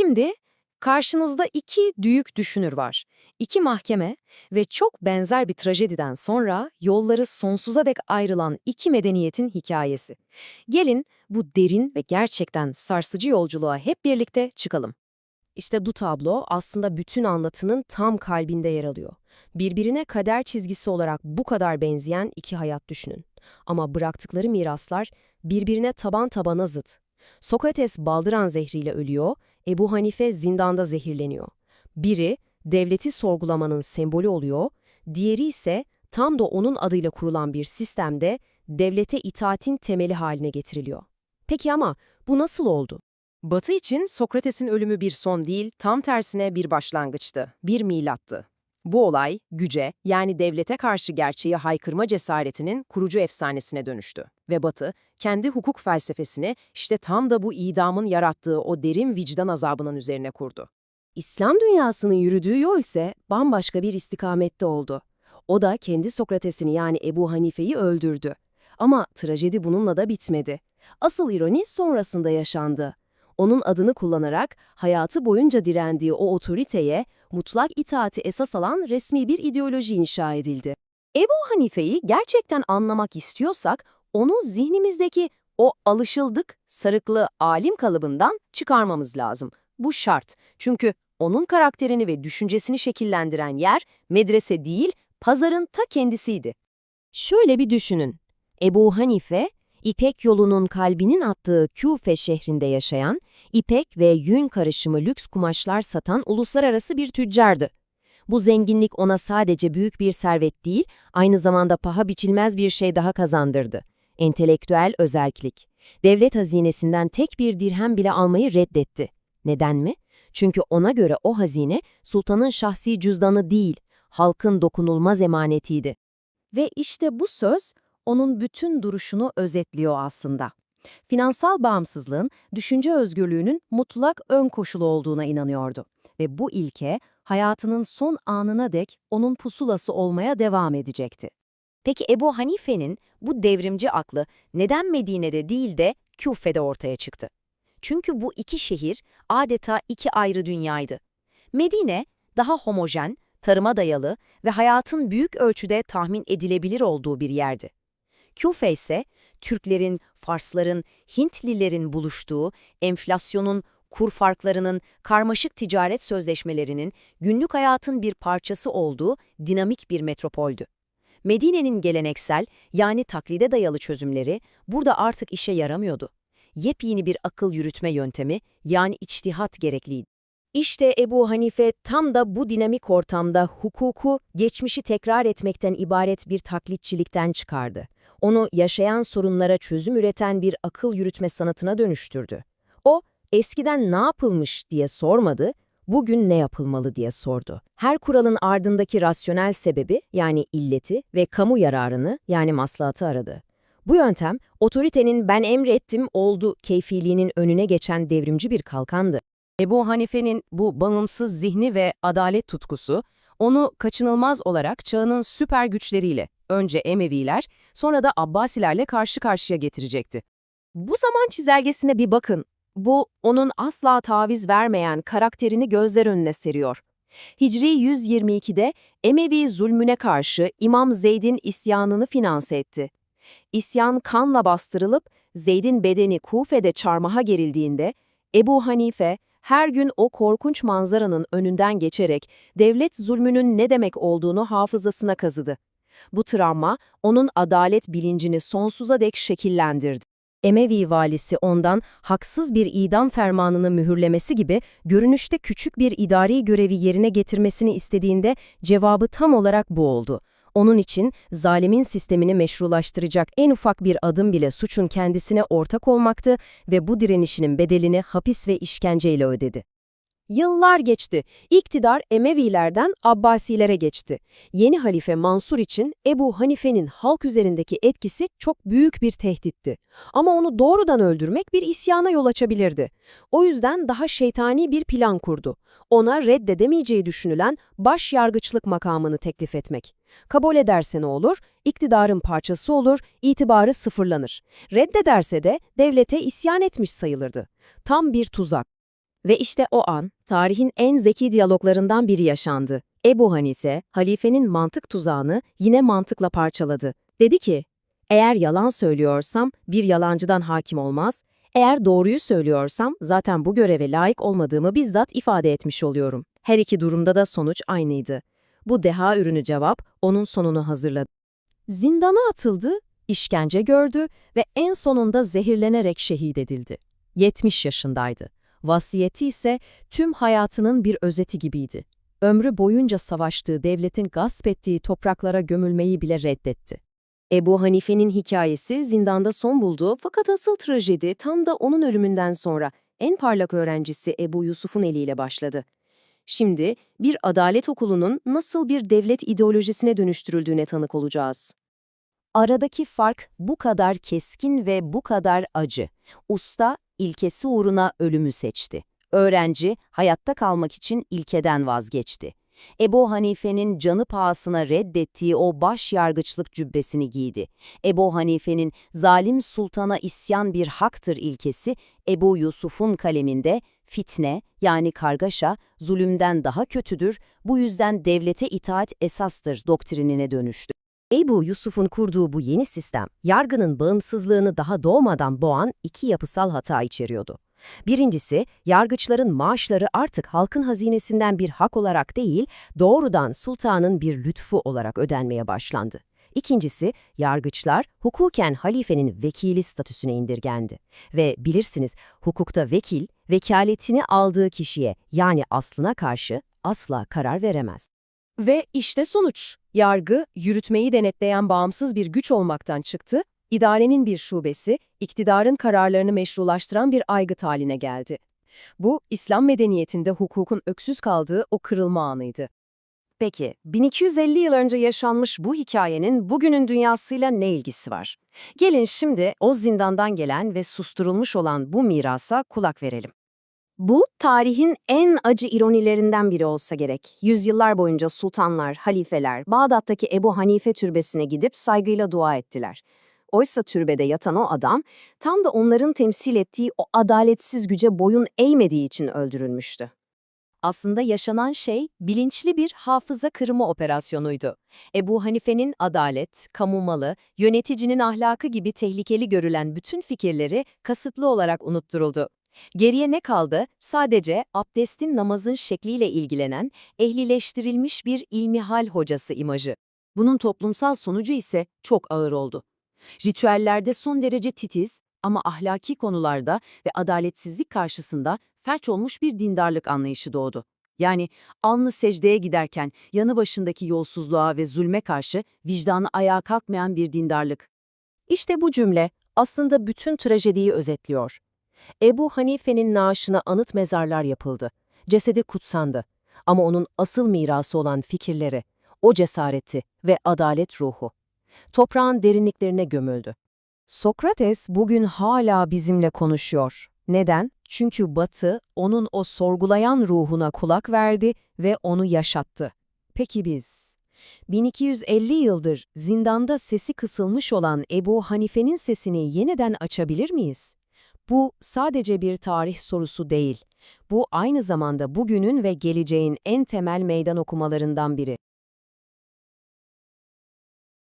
Şimdi karşınızda iki büyük düşünür var. İki mahkeme ve çok benzer bir trajediden sonra yolları sonsuza dek ayrılan iki medeniyetin hikayesi. Gelin bu derin ve gerçekten sarsıcı yolculuğa hep birlikte çıkalım. İşte bu tablo aslında bütün anlatının tam kalbinde yer alıyor. Birbirine kader çizgisi olarak bu kadar benzeyen iki hayat düşünün. Ama bıraktıkları miraslar birbirine taban tabana zıt. Sokrates baldıran zehriyle ölüyor, Ebu Hanife zindanda zehirleniyor. Biri devleti sorgulamanın sembolü oluyor, diğeri ise tam da onun adıyla kurulan bir sistemde devlete itaatin temeli haline getiriliyor. Peki ama bu nasıl oldu? Batı için Sokrates'in ölümü bir son değil, tam tersine bir başlangıçtı, bir milattı. Bu olay, güce yani devlete karşı gerçeği haykırma cesaretinin kurucu efsanesine dönüştü. Ve Batı, kendi hukuk felsefesini işte tam da bu idamın yarattığı o derin vicdan azabının üzerine kurdu. İslam dünyasının yürüdüğü yol ise bambaşka bir istikamette oldu. O da kendi Sokrates'ini yani Ebu Hanife'yi öldürdü. Ama trajedi bununla da bitmedi. Asıl ironi sonrasında yaşandı. Onun adını kullanarak hayatı boyunca direndiği o otoriteye mutlak itaati esas alan resmi bir ideoloji inşa edildi. Ebu Hanife'yi gerçekten anlamak istiyorsak onu zihnimizdeki o alışıldık, sarıklı alim kalıbından çıkarmamız lazım. Bu şart. Çünkü onun karakterini ve düşüncesini şekillendiren yer medrese değil, pazarın ta kendisiydi. Şöyle bir düşünün. Ebu Hanife, İpek yolunun kalbinin attığı Küfe şehrinde yaşayan, ipek ve yün karışımı lüks kumaşlar satan uluslararası bir tüccardı. Bu zenginlik ona sadece büyük bir servet değil, aynı zamanda paha biçilmez bir şey daha kazandırdı. Entelektüel özellik. Devlet hazinesinden tek bir dirhem bile almayı reddetti. Neden mi? Çünkü ona göre o hazine sultanın şahsi cüzdanı değil, halkın dokunulmaz emanetiydi. Ve işte bu söz onun bütün duruşunu özetliyor aslında. Finansal bağımsızlığın, düşünce özgürlüğünün mutlak ön koşulu olduğuna inanıyordu. Ve bu ilke hayatının son anına dek onun pusulası olmaya devam edecekti. Peki Ebu Hanife'nin bu devrimci aklı neden Medine'de değil de Küfe'de ortaya çıktı? Çünkü bu iki şehir adeta iki ayrı dünyaydı. Medine daha homojen, tarıma dayalı ve hayatın büyük ölçüde tahmin edilebilir olduğu bir yerdi. Küfe ise Türklerin, Farsların, Hintlilerin buluştuğu, enflasyonun, kur farklarının, karmaşık ticaret sözleşmelerinin, günlük hayatın bir parçası olduğu dinamik bir metropoldü. Medine'nin geleneksel yani taklide dayalı çözümleri burada artık işe yaramıyordu. Yepyeni bir akıl yürütme yöntemi yani içtihat gerekliydi. İşte Ebu Hanife tam da bu dinamik ortamda hukuku, geçmişi tekrar etmekten ibaret bir taklitçilikten çıkardı. Onu yaşayan sorunlara çözüm üreten bir akıl yürütme sanatına dönüştürdü. O, eskiden ne yapılmış diye sormadı, bugün ne yapılmalı diye sordu. Her kuralın ardındaki rasyonel sebebi yani illeti ve kamu yararını yani maslahatı aradı. Bu yöntem, otoritenin ben emrettim oldu keyfiliğinin önüne geçen devrimci bir kalkandı. Ebu Hanife'nin bu bağımsız zihni ve adalet tutkusu, onu kaçınılmaz olarak çağının süper güçleriyle, önce Emeviler, sonra da Abbasilerle karşı karşıya getirecekti. Bu zaman çizelgesine bir bakın. Bu, onun asla taviz vermeyen karakterini gözler önüne seriyor. Hicri 122'de Emevi zulmüne karşı İmam Zeyd'in isyanını finanse etti. İsyan kanla bastırılıp Zeyd'in bedeni Kufe'de çarmıha gerildiğinde Ebu Hanife her gün o korkunç manzaranın önünden geçerek devlet zulmünün ne demek olduğunu hafızasına kazıdı. Bu travma onun adalet bilincini sonsuza dek şekillendirdi. Emevi valisi ondan haksız bir idam fermanını mühürlemesi gibi görünüşte küçük bir idari görevi yerine getirmesini istediğinde cevabı tam olarak bu oldu. Onun için zalimin sistemini meşrulaştıracak en ufak bir adım bile suçun kendisine ortak olmaktı ve bu direnişinin bedelini hapis ve işkenceyle ödedi. Yıllar geçti. İktidar Emevilerden Abbasilere geçti. Yeni halife Mansur için Ebu Hanife'nin halk üzerindeki etkisi çok büyük bir tehditti. Ama onu doğrudan öldürmek bir isyana yol açabilirdi. O yüzden daha şeytani bir plan kurdu. Ona reddedemeyeceği düşünülen baş yargıçlık makamını teklif etmek. Kabul ederse ne olur? İktidarın parçası olur, itibarı sıfırlanır. Reddederse de devlete isyan etmiş sayılırdı. Tam bir tuzak. Ve işte o an, tarihin en zeki diyaloglarından biri yaşandı. Ebu Hanife, halifenin mantık tuzağını yine mantıkla parçaladı. Dedi ki, eğer yalan söylüyorsam bir yalancıdan hakim olmaz, eğer doğruyu söylüyorsam zaten bu göreve layık olmadığımı bizzat ifade etmiş oluyorum. Her iki durumda da sonuç aynıydı. Bu deha ürünü cevap onun sonunu hazırladı. Zindana atıldı, işkence gördü ve en sonunda zehirlenerek şehit edildi. 70 yaşındaydı. Vasiyeti ise tüm hayatının bir özeti gibiydi. Ömrü boyunca savaştığı devletin gasp ettiği topraklara gömülmeyi bile reddetti. Ebu Hanife'nin hikayesi zindanda son buldu fakat asıl trajedi tam da onun ölümünden sonra en parlak öğrencisi Ebu Yusuf'un eliyle başladı. Şimdi bir adalet okulunun nasıl bir devlet ideolojisine dönüştürüldüğüne tanık olacağız. Aradaki fark bu kadar keskin ve bu kadar acı. Usta, ilkesi uğruna ölümü seçti. Öğrenci, hayatta kalmak için ilkeden vazgeçti. Ebu Hanife'nin canı pahasına reddettiği o baş yargıçlık cübbesini giydi. Ebu Hanife'nin zalim sultana isyan bir haktır ilkesi, Ebu Yusuf'un kaleminde fitne yani kargaşa zulümden daha kötüdür, bu yüzden devlete itaat esastır doktrinine dönüştü. Ebu Yusuf'un kurduğu bu yeni sistem, yargının bağımsızlığını daha doğmadan boğan iki yapısal hata içeriyordu. Birincisi, yargıçların maaşları artık halkın hazinesinden bir hak olarak değil, doğrudan sultanın bir lütfu olarak ödenmeye başlandı. İkincisi, yargıçlar hukuken halifenin vekili statüsüne indirgendi. Ve bilirsiniz, hukukta vekil, vekaletini aldığı kişiye yani aslına karşı asla karar veremez. Ve işte sonuç. Yargı, yürütmeyi denetleyen bağımsız bir güç olmaktan çıktı, idarenin bir şubesi, iktidarın kararlarını meşrulaştıran bir aygıt haline geldi. Bu, İslam medeniyetinde hukukun öksüz kaldığı o kırılma anıydı. Peki, 1250 yıl önce yaşanmış bu hikayenin bugünün dünyasıyla ne ilgisi var? Gelin şimdi o zindandan gelen ve susturulmuş olan bu mirasa kulak verelim. Bu, tarihin en acı ironilerinden biri olsa gerek. Yüzyıllar boyunca sultanlar, halifeler, Bağdat'taki Ebu Hanife türbesine gidip saygıyla dua ettiler. Oysa türbede yatan o adam, tam da onların temsil ettiği o adaletsiz güce boyun eğmediği için öldürülmüştü. Aslında yaşanan şey bilinçli bir hafıza kırımı operasyonuydu. Ebu Hanife'nin adalet, kamu malı, yöneticinin ahlakı gibi tehlikeli görülen bütün fikirleri kasıtlı olarak unutturuldu. Geriye ne kaldı? Sadece abdestin namazın şekliyle ilgilenen, ehlileştirilmiş bir ilmihal hocası imajı. Bunun toplumsal sonucu ise çok ağır oldu. Ritüellerde son derece titiz ama ahlaki konularda ve adaletsizlik karşısında felç olmuş bir dindarlık anlayışı doğdu. Yani alnı secdeye giderken yanı başındaki yolsuzluğa ve zulme karşı vicdanı ayağa kalkmayan bir dindarlık. İşte bu cümle aslında bütün trajediyi özetliyor. Ebu Hanife'nin naaşına anıt mezarlar yapıldı. Cesedi kutsandı. Ama onun asıl mirası olan fikirleri, o cesareti ve adalet ruhu. Toprağın derinliklerine gömüldü. Sokrates bugün hala bizimle konuşuyor. Neden? Çünkü Batı onun o sorgulayan ruhuna kulak verdi ve onu yaşattı. Peki biz? 1250 yıldır zindanda sesi kısılmış olan Ebu Hanife'nin sesini yeniden açabilir miyiz? Bu sadece bir tarih sorusu değil. Bu aynı zamanda bugünün ve geleceğin en temel meydan okumalarından biri.